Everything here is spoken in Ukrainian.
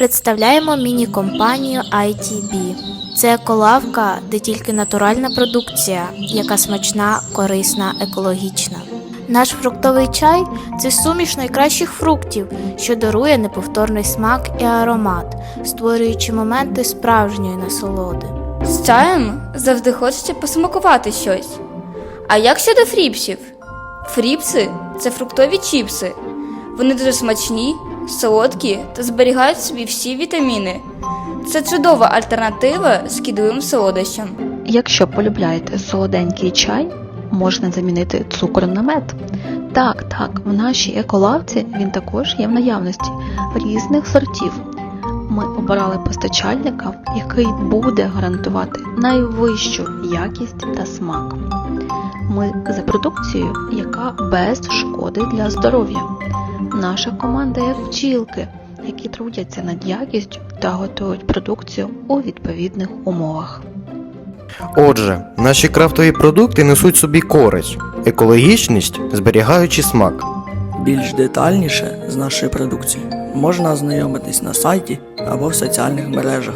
Представляємо міні-компанію ITB. Це колавка, де тільки натуральна продукція, яка смачна, корисна, екологічна. Наш фруктовий чай це суміш найкращих фруктів, що дарує неповторний смак і аромат, створюючи моменти справжньої насолоди. З чаєм завжди хочеться посмакувати щось. А як щодо фріпсів? Фріпси це фруктові чіпси. Вони дуже смачні, солодкі та зберігають в собі всі вітаміни. Це чудова альтернатива шкідливим солодощам. Якщо полюбляєте солоденький чай, можна замінити цукор на мед. Так, так, в нашій еколавці він також є в наявності різних сортів. Ми обирали постачальника, який буде гарантувати найвищу якість та смак. Ми за продукцією, яка без шкоди для здоров'я. Наша команда як бджілки, які трудяться над якістю та готують продукцію у відповідних умовах. Отже, наші крафтові продукти несуть собі користь, екологічність, зберігаючи смак. Більш детальніше з нашою продукцією можна ознайомитись на сайті або в соціальних мережах.